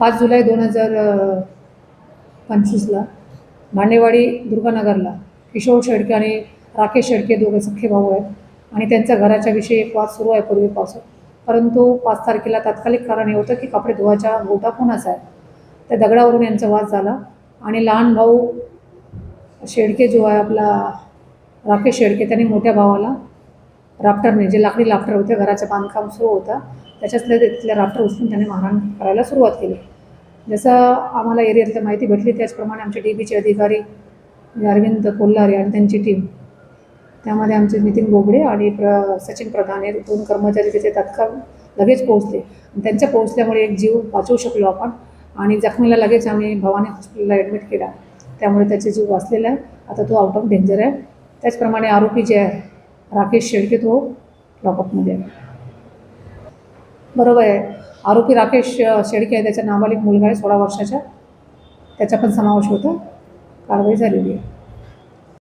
पाच जुलै दोन हजार पंचवीसला भांडेवाडी दुर्गानगरला किशोर शेडके आणि राकेश शेडके दोघे सख्खे भाऊ आहेत आणि त्यांच्या घराच्या विषयी एक वाद सुरू आहे पूर्वीपासून परंतु पाच तारखेला तात्कालिक कारण हे होतं की कपडे धुवायचा गोटा कोणाचा आहे त्या दगडावरून यांचा वाद झाला आणि लहान भाऊ शेडके जो आहे आपला राकेश शेडके त्यांनी मोठ्या भावाला राफ्टरने म्हणजे जे लाकडी राफ्टर होते घराचं बांधकाम सुरू होतं. त्याच्यातल्या तिथल्या राफ्टर उचलून त्याने मारहाण करायला सुरुवात केली. जसं आम्हाला एरियातल्या माहिती भेटली त्याचप्रमाणे आमचे डी बीचे अधिकारी अरविंद कोल्हारे आणि त्यांची टीम त्यामध्ये आमचे नितीन बोबडे आणि प्र सचिन प्रधान हे दोन कर्मचारी तिथे तत्काळ लगेच पोहोचले. त्यांच्या पोहोचल्यामुळे एक जीव वाचवू शकलो आपण आणि जखमीला लगेच आम्ही भवानी हॉस्पिटलला ॲडमिट केला. त्यामुळे त्याचे जीव वाचलेला आहे. आता तो आउट ऑफ डेंजर आहे. त्याचप्रमाणे आरोपी जे आहे राकेश शेळके तो लॉकअपमध्ये आहे. बरोबर आहे. आरोपी राकेश अ, शेडके आहे. त्याच्या नाबालिक मुलगा आहे सोळा वर्षाचा. त्याचा पण समावेश होता. कारवाई झालेली आहे.